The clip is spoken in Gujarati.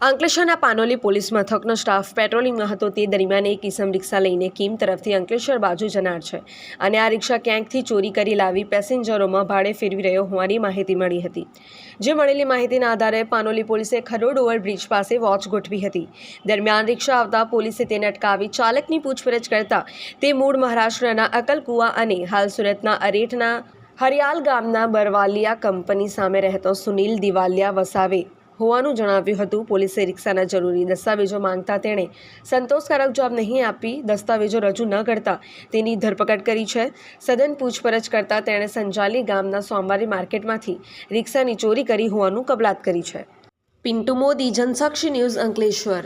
અંકલેશ્વરના પાનોલી પોલીસ મથકનો સ્ટાફ પેટ્રોલિંગમાં હતો. તે દરમિયાન એક કિસમ રિક્ષા લઈને કીમ તરફથી અંકલેશ્વર બાજુ જનાર છે અને આ રિક્ષા ક્યાંકથી ચોરી કરી લાવી પેસેન્જરોમાં ભાડે ફેરવી રહ્યો હોવાની માહિતી મળી હતી. જે મળેલી માહિતીના આધારે પાનોલી પોલીસે ખરોડ ઓવરબ્રિજ પાસે વોચ ગોઠવી હતી. દરમિયાન રિક્ષા આવતા પોલીસે તેને અટકાવી ચાલકની પૂછપરછ કરતા તે મૂળ મહારાષ્ટ્રના અકલકુવા અને હાલ સુરતના અરેઠના હરિયાલ ગામના બરવાલિયા કંપની સામે રહેતો સુનિલ દિવાલિયા વસાવે હોવાનું જણાવ્યું હતું. પોલીસે રિક્ષાના જરૂરી દસ્તાવેજો માંગતા તેણે સંતોષકારક જવાબ નહીં આપી દસ્તાવેજો રજૂ ન કરતા તેની ધરપકડ કરી છે. સઘન પૂછપરછ કરતા તેણે સંજાલી ગામના સોમવારી માર્કેટમાંથી રિક્ષાની ચોરી કરી હોવાનું કબલાત કરી છે. પિન્ટુ મોદી, જનસાક્ષી ન્યૂઝ અંકલેશ્વર.